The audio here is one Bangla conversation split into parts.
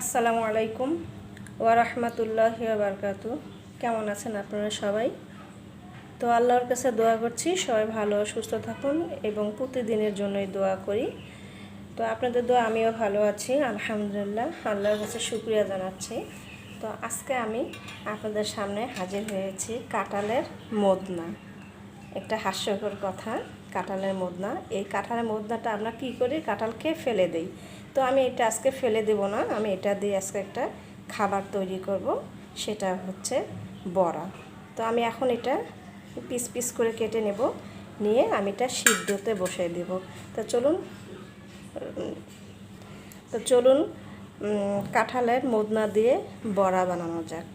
আসসালামু আলাইকুম ওয়া রাহমাতুল্লাহি ওয়া বারাকাতু। কেমন আছেন আপনারা সবাই? তো আল্লাহর কাছে দোয়া করছি, সবাই ভালো সুস্থ থাকুন এবং প্রতিদিনের জন্যই দোয়া করি। তো আপনাদের দোয়া আমিও ভালো আছি, আলহামদুলিল্লাহ, আল্লাহর কাছে শুক্রিয়া জানাচ্ছি। তো আজকে আমি আপনাদের সামনে হাজির হয়েছি কাঁঠালের মদনা। একটা হাস্যকর কথা, কাঁঠালের মদনা। এই কাঁঠালের মদনাটা আমরা কি করি? কাঁঠালকে ফেলে দেই। তো আমি এটা আজকে ফেলে দেব না। আমি এটা দিয়ে আজকে একটা খাবার তৈরি করব, সেটা হচ্ছে বড়া। তো আমি এখন এটা পিস পিস করে কেটে নেব, নিয়ে আমি এটা সিদ্ধতে বসিয়ে দেব। তো চলুন তো চলুন কাঁঠালের মদনা দিয়ে বড়া বানানো যাক।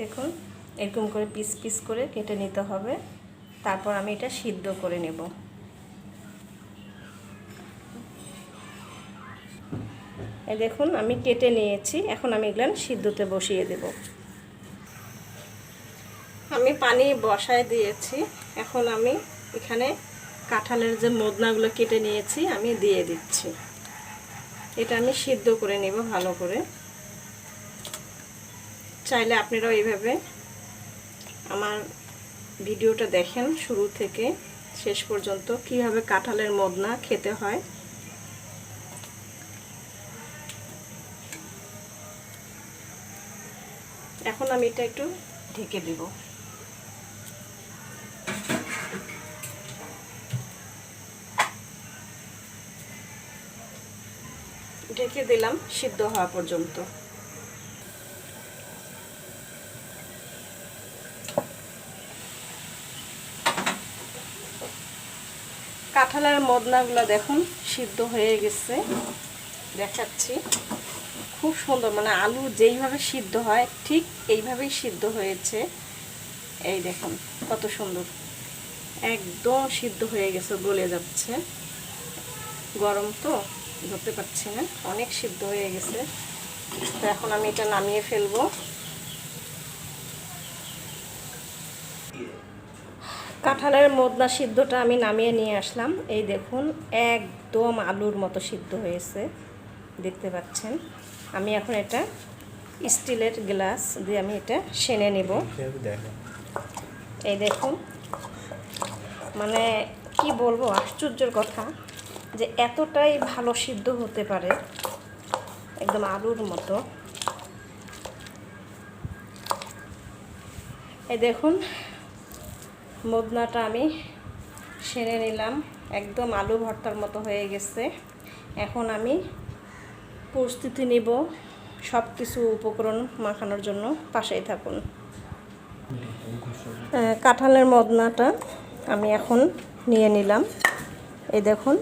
দেখুন, এরকম করে পিস পিস করে কেটে নিতে হবে। তারপর আমি এটা সিদ্ধ করে নেব। দেখুন, আমি কেটে নিয়েছি। এখন আমি এগুলো সিদ্ধতে বসিয়ে দেব। আমি পানি বসায় দিয়েছি। এখন আমি এখানে কাঁঠালের যে মদনাগুলো কেটে নিয়েছি, আমি দিয়ে দিচ্ছি। এটা আমি সিদ্ধ করে নেব ভালো করে। চাইলে আপনারাও এইভাবে আমার ভিডিওটা দেখেন শুরু থেকে শেষ পর্যন্ত, কীভাবে কাঁঠালের মদনা খেতে হয়। এখন আমি এটা একটু ঢেকে দিব। ঢেকে দিলাম, সিদ্ধ হওয়া পর্যন্ত। কাঁঠালের মদনাগুলো দেখুন, সিদ্ধ হয়ে গেছে। দেখাচ্ছি। খুব সুন্দর মানে আলু যেইভাবে সিদ্ধ হয়, ঠিক এইভাবেই সিদ্ধ হয়েছে। এই দেখুন, কত সুন্দর। একদম সিদ্ধ হয়ে গেছে, গলে যাচ্ছে। গরম তো, ধরতে পারছি না, অনেক সিদ্ধ হয়ে গেছে। তো এখন আমি এটা নামিয়ে ফেলব। কাঁঠালের মদনা সিদ্ধটা আমি নামিয়ে নিয়ে আসলাম। এই দেখুন, একদম আলুর মতো সিদ্ধ হয়েছে। দেখতে পাচ্ছেন, আমি এখন এটা স্টিলের গ্লাস দিয়ে আমি এটা সেনে নেব। এই দেখুন মানে কি বলব, আশ্চর্যের কথা যে এতটাই ভালো সিদ্ধ হতে পারে, একদম আলুর মতো। এই দেখুন মদনাটা আমি সেরে নিলাম। একদম আলু ভর্তার মতো হয়ে গেছে। এখন আমি প্রস্তুতি নিব সব কিছু উপকরণ মাখানোর জন্য। পাশেই থাকুন। কাঁঠালের মদনাটা আমি এখন নিয়ে নিলাম। এই দেখুন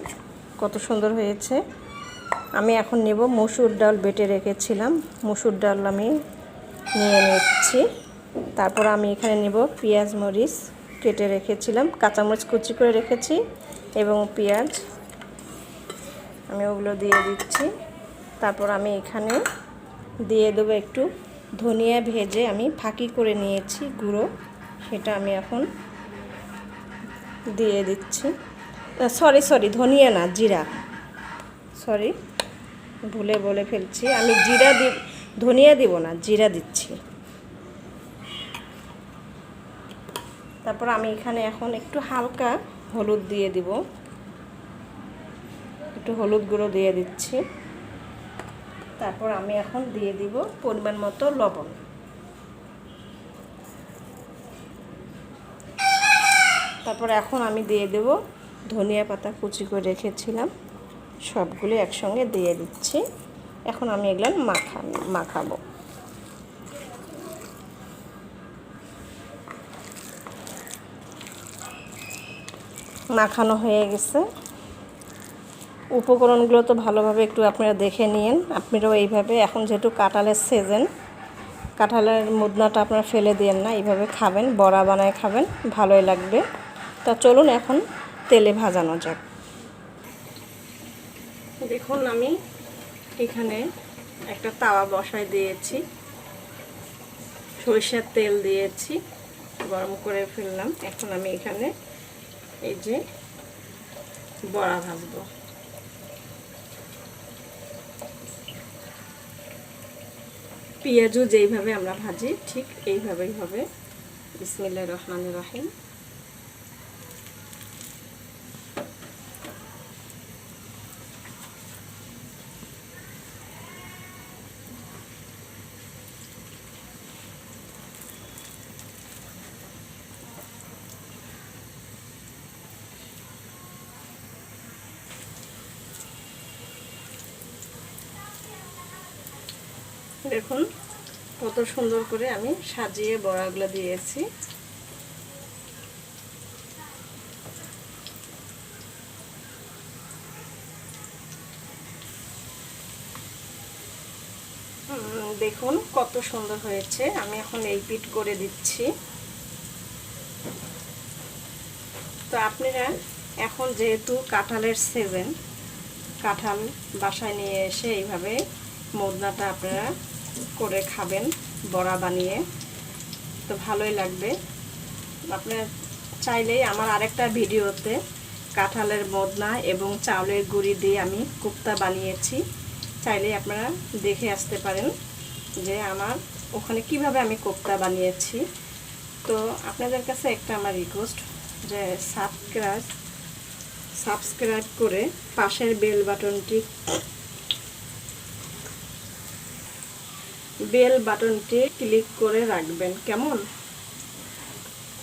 কত সুন্দর হয়েছে। আমি এখন নেব মসুর ডাল বেটে রেখেছিলাম। মসুর ডাল আমি নিয়ে নিচ্ছি। তারপর আমি এখানে নেব পেঁয়াজ মরিচ। কেটে রেখেছিলাম, কাঁচামরিচ কুচি করে রেখেছি এবং পেঁয়াজ। আমি ওগুলো দিয়ে দিচ্ছি। তারপর আমি এখানে দিয়ে দেবো একটু ধনিয়া ভেজে আমি ফাঁকি করে নিয়েছি গুঁড়ো, সেটা আমি এখন দিয়ে দিচ্ছি। সরি সরি ধনিয়া না, জিরা। সরি ভুলে বলে ফেলছি। আমি জিরা দি, ধনিয়া দিব না, জিরা দিচ্ছি। তারপর আমি এখানে এখন একটু হালকা হলুদ দিয়ে দিব। একটু হলুদ গুঁড়ো দিয়ে দিচ্ছি। তারপর আমি এখন দিয়ে দিব পরিমাণ মতো লবণ। তারপর এখন আমি দিয়ে দেব ধনিয়া পাতা কুচি করে রেখেছিলাম। সবগুলো একসঙ্গে দিয়ে দিচ্ছি। এখন আমি এগুলো মাখা মাখাবো। মাখানো হয়ে গেছে। উপকরণগুলো তো ভালোভাবে একটু আপনারা দেখে নিন আপনারাও এইভাবে এখন যেহেতু কাঁঠালের সিজন কাঁঠালের মুদনাটা আপনারা ফেলে দিয়েন না, এইভাবে খাবেন, বড়া বানায় খাবেন, ভালোই লাগবে। তা চলুন এখন তেলে ভাজানো যাক। দেখুন আমি এখানে একটা তাওয়া বসায় দিয়েছি। সরিষার তেল দিয়েছি, গরম করে ফেললাম। এখন আমি এখানে এই যে বড়া ভাজবো। পেঁয়াজও যেইভাবে আমরা ভাজি ঠিক এইভাবেই হবে। বিসমিল্লা রহমান রাহিম। দেখুন, কত সুন্দর করে আমি সাজিয়ে বড়াগুলো দিয়েছি। দেখুন কত সুন্দর হয়েছে। আমি এখন এই পিট করে দিচ্ছি। তো আপনারা এখন যেহেতু কাঁঠালের সিজন কাঁঠাল বাসায় নিয়ে এসে এইভাবে মদনাটা আপনারা করে খাবেন, বড়া বানিয়ে। তো ভালোই লাগবে। আপনার চাইলেই আমার আরেকটা ভিডিওতে কাঁঠালের মদনা এবং চাউলের গুঁড়ি দিয়ে আমি কুপ্তা বানিয়েছি। চাইলেই আপনারা দেখে আসতে পারেন যে আমার ওখানে কীভাবে আমি কোপ্তা বানিয়েছি। তো আপনাদের কাছে একটা আমার রিকোয়েস্ট যে সাবস্ক্রাইব সাবস্ক্রাইব করে পাশের বেল বাটনটি বেল বাটনটি ক্লিক করে রাখবেন। কেমন?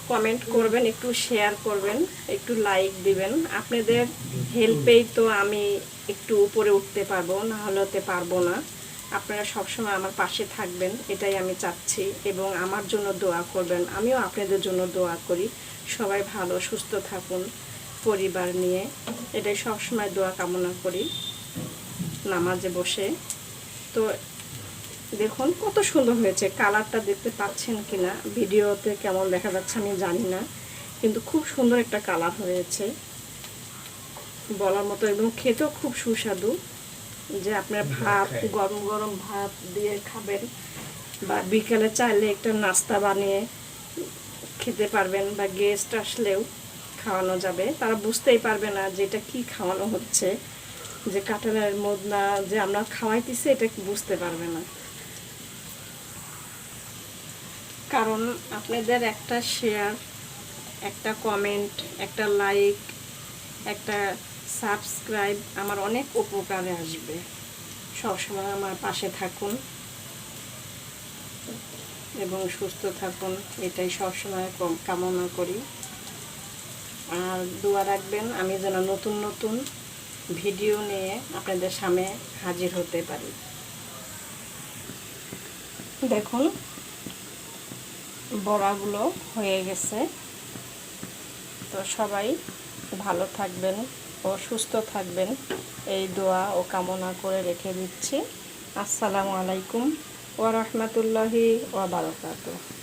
কমেন্ট করবেন, একটু শেয়ার করবেন, একটু লাইক দিবেন। আপনাদের হেল্পেই তো আমি একটু উপরে উঠতে পারব, না হলে পারব না। আপনারা সবসময় আমার পাশে থাকবেন, এটাই আমি চাচ্ছি। এবং আমার জন্য দোয়া করবেন, আমিও আপনাদের জন্য দোয়া করি। সবাই ভালো, সুস্থ থাকুন, পরিবার নিয়ে। এটাই সবসময় দোয়া কামনা করি, নামাজে বসে। তো দেখুন কত সুন্দর হয়েছে। কালারটা দেখতে পাচ্ছেন কিনা ভিডিওতে কেমন দেখা যাচ্ছে আমি জানি না কিন্তু খুব সুন্দর একটা কালার হয়েছে। বলার মতো এবং খেতেও খুব সুস্বাদু। যে আপনার ভাত গরম গরম ভাত দিয়ে খাবেন বা বিকেলে চাইলে একটা নাস্তা বানিয়ে খেতে পারবেন বা গেস্ট আসলেও খাওয়ানো যাবে। তারা বুঝতেই পারবে না যে এটা কী খাওয়ানো হচ্ছে যে কাঁঠালের মদনা যে আমরা খাওয়াইতেছি এটা বুঝতে পারবে না। কারণ আপনাদের একটা শেয়ার একটা কমেন্ট একটা লাইক একটা সাবস্ক্রাইব আমার অনেক উপকারে আসবে। সবসময় আমার পাশে থাকুন এবং সুস্থ থাকুন, এটাই সবসময় কামনা করি। আর দোয়া রাখবেন, আমি যেন নতুন নতুন ভিডিও নিয়ে আপনাদের সামনে হাজির হতে পারি। দেখুন বড়াগুলো হয়ে গেছে। তো সবাই ভালো থাকবেন ও সুস্থ থাকবেন। এই দোয়া ও কামনা করে রেখে দিচ্ছি। আসসালামু আলাইকুম ওয়া বারাকাতুহু।